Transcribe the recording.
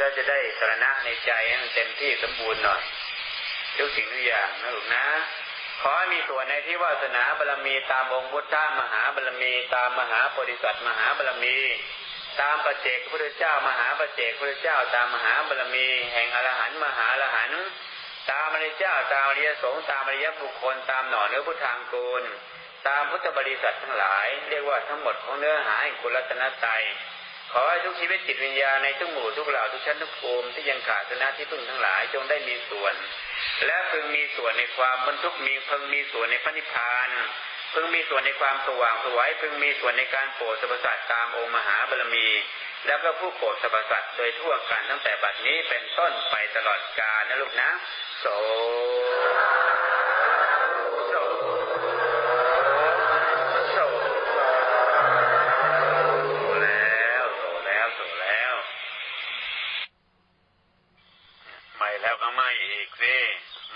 แล้วจะได้สรณะในใจให้มันเต็มที่สมบูรณ์หน่อยทุกสิ่งทุกอย่างนะลูกนะขอให้มีส่วนในที่วาสนาบารรมีตามองค์พุทธมหาบารรมี ตามมหาโพธิสัตว์มหาบารรมี ตามปัจเจกพระเจ้ามหาปัจเจกพระเจ้า ตามมหาบารรมี แห่งอรหันต์มหาอรหันต์ตามอริยเจ้าตามอริยสงฆ์ตามอริยบุคคลตามหน่อเนื้อพุทธางกูลตามพุทธบริษัททั้งหลาย เรียกว่าทั้งหมดของเนื้อหาแห่งคุณรัตนตรัย ขอให้ทุกชีวิตจิตวิญญาณในทุกหมู่ทุกเหล่าทุกชั้นทุกภูมิที่ยังขาดสนะที่พึ่งทั้งหลายจงได้มีส่วน และพึงมีส่วนในความบรรทุกมีพึงมีส่วนในพระนิพพานพึงมีส่วนในความสว่างสวยพึงมีส่วนในการโปรดสรรพสัตว์ตามองค์มหาบารมี แล้วก็ผู้โปรดสรรพสัตว์โดยทั่วกันตั้งแต่บัดนี้เป็นต้นไปตลอดกาลนะลูกนะ โสโส Hare Krishna.